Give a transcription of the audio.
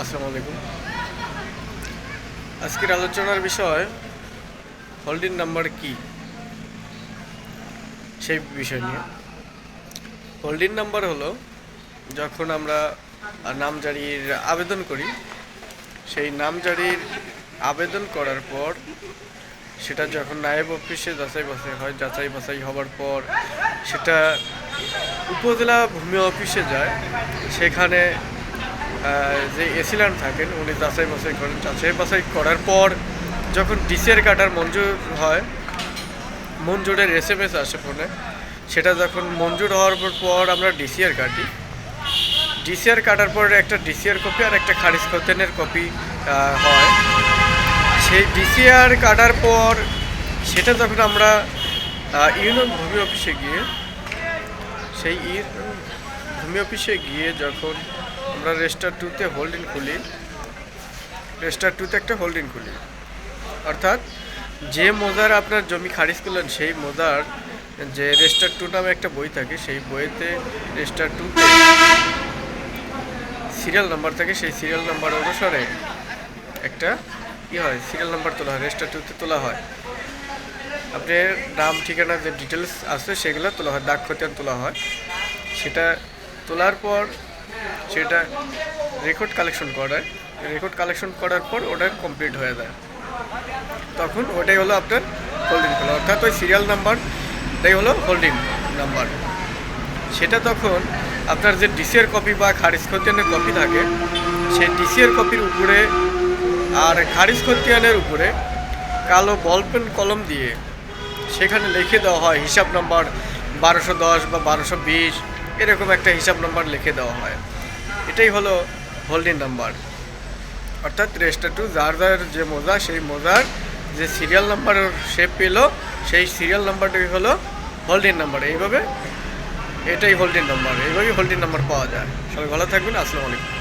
আসসালামু আলাইকুম। আজকের আলোচনার বিষয় হোল্ডিং নাম্বার কি? সেই বিষয় নিয়ে। হোল্ডিং নাম্বার হলো, যখন আমরা নামজারির আবেদন করি, সেই নামজারির আবেদন করার পর, সেটা যখন নায়েব অফিসে যাচাই বাছাই হয়, যাচাই বাছাই হওয়ার পর, সেটা উপজেলা ভূমি অফিসে যায়, সেখানে যে এসিল্যান্ড থাকেন, উনি যাচাই বাছাই করেন। যাচাই বাছাই করার পর যখন ডিসিআর কাটার মঞ্জুর হয়, মঞ্জুরের এস এম এস আসে ফোনে। সেটা যখন মঞ্জুর হওয়ার পর আমরা ডিসিআর কাটি। ডিসিআর কাটার পর একটা ডিসিআর কপি আর একটা খারিজ খতেনের কপি হয়। সেই ডিসিআর কাটার পর সেটা যখন আমরা ইউনিয়ন ভূমি অফিসে গিয়ে, সেই ভূমি অফিসে গিয়ে যখন আমরা রেজিস্টার টুতে হোল্ডিং খুলি। রেজিস্টার টুতে একটা হোল্ডিং খুলি। অর্থাৎ যে মোজার আপনার জমি খারিজ করলেন, সেই মোজার যে রেজিস্টার টু নামে একটা বই থাকে, সেই বইতে রেজিস্টার টুতে সিরিয়াল নাম্বার থাকে, সেই সিরিয়াল নাম্বার অনুসারে একটা কি হয়, সিরিয়াল নাম্বার তোলা হয়, রেজিস্টার টুতে তোলা হয়। আপনার নাম, ঠিকানা, যে ডিটেলস আছে, সেগুলো তোলা হয় ডাক খতিয়ান তোলা হয়। সেটা তোলার পর সেটা রেকর্ড কালেকশন করায়। রেকর্ড কালেকশন করার পর ওটা কমপ্লিট হয়ে যায়। তখন ওটাই হলো আপনার হোল্ডিং খোলা অর্থাৎ ওই সিরিয়াল নাম্বারটাই হলো হোল্ডিং নাম্বার সেটা তখন আপনার যে ডিসিআর কপি বা খারিজ খতিয়ানের কপি থাকে, সেই ডিসিআর কপির উপরে আর খারিজ খতিয়ানের উপরে কালো বল পেন কলম দিয়ে সেখানে লিখে দেওয়া হয় হিসাব নাম্বার বারোশো দশ বা বারোশো বিশ। এরকম একটা হিসাব নাম্বার লিখে দেওয়া হয়। এটাই হলো হোল্ডিং নাম্বার অর্থাৎ টু যার যার যে মোজা, সেই মোজার যে সিরিয়াল নাম্বার সে পেল, সেই সিরিয়াল নাম্বারটাই হলো হোল্ডিং নাম্বার এইভাবে এটাই হোল্ডিং নাম্বার এইভাবেই হোল্ডিং নাম্বার পাওয়া যায়। সবাই ভালো থাকবেন। আসসালামু আলাইকুম।